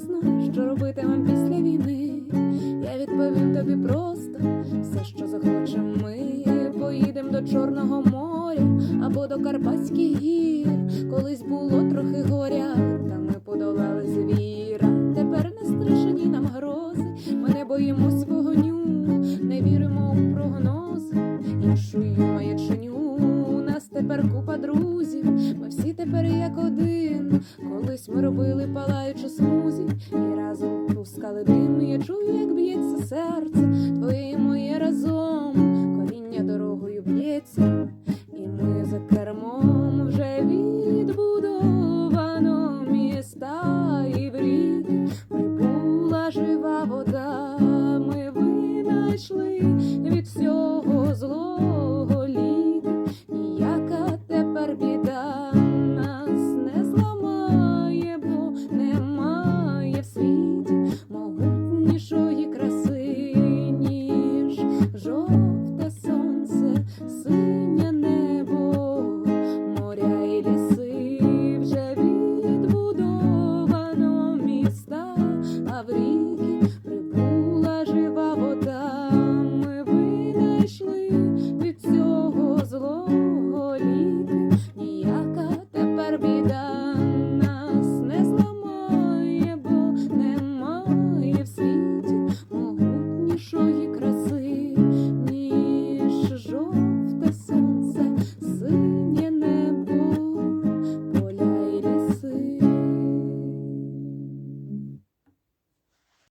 серйозно, що робитимем після війни. Я відповім тобі просто все, що захочем ми. Поїдем до Чорного моря або до Карпатських гір. Колись було трохи горя, та ми подолали звіра. Тепер не страшні нам грози. Ми не боїмось вогню, не віримо у прогнози. Іншую маячню. У нас тепер купа друзів. Ми всі тепер як один. Колись ми робили палаючу смузі і разом пускали дим. Я чую, як б'ється серце, твоє і моє разом. Коріння дорогою б'ється, і ми за кермом вже відбудовано міста і в ріки прибула жива вода. Ми винайшли могутнішої краси.